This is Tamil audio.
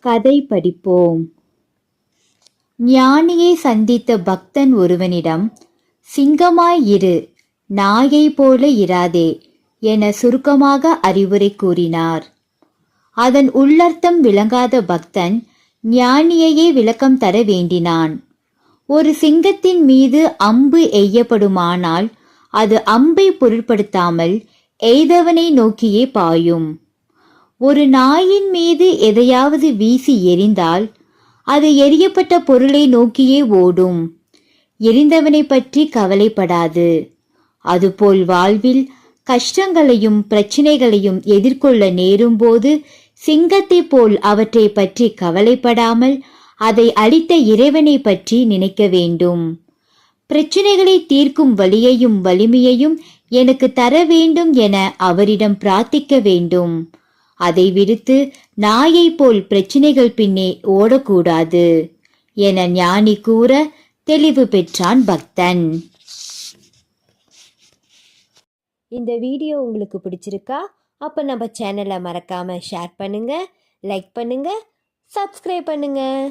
கதை படிப்போம். ஞானியை சந்தித்த பக்தன் ஒருவனிடம் சிங்கமாய் இரு நாயை போல இராதே என சுருக்கமாக அறிவுரை கூறினார். அதன் உள்ளர்த்தம் விளங்காத பக்தன் ஞானியையே விளக்கம் தர வேண்டினான். ஒரு சிங்கத்தின் மீது அம்பு எய்யப்படுமானால் அது அம்பை பொருட்படுத்தாமல் எய்தவனை நோக்கியே பாயும். ஒரு நாயின் மீது எதையாவது வீசி எறிந்தால் அது எரியப்பட்ட பொருளை நோக்கியே ஓடும். எரிந்தவனை பற்றி கவலைப்படாது. அதுபோல் வாழ்வில் கஷ்டங்களையும் பிரச்சனைகளையும் எதிர்கொள்ள நேரும்போது சிங்கத்தைப் போல் அவற்றை பற்றி கவலைப்படாமல் அதை அளித்த இறைவனை பற்றி நினைக்க வேண்டும். பிரச்சனைகளை தீர்க்கும் வழியையும் வலிமையையும் எனக்கு தர வேண்டும் என அவரிடம் பிரார்த்திக்க வேண்டும். அதை விடுத்து நாயைப் போல் பிரச்சினைகள் பின்னே ஓடக்கூடாது என ஞானி கூற தெளிவு பெற்றான் பக்தன். இந்த வீடியோ உங்களுக்கு பிடிச்சிருக்கா? அப்போ நம்ம சேனலை மறக்காமல் ஷேர் பண்ணுங்கள் லைக் பண்ணுங்கள் சப்ஸ்கிரைப் பண்ணுங்கள்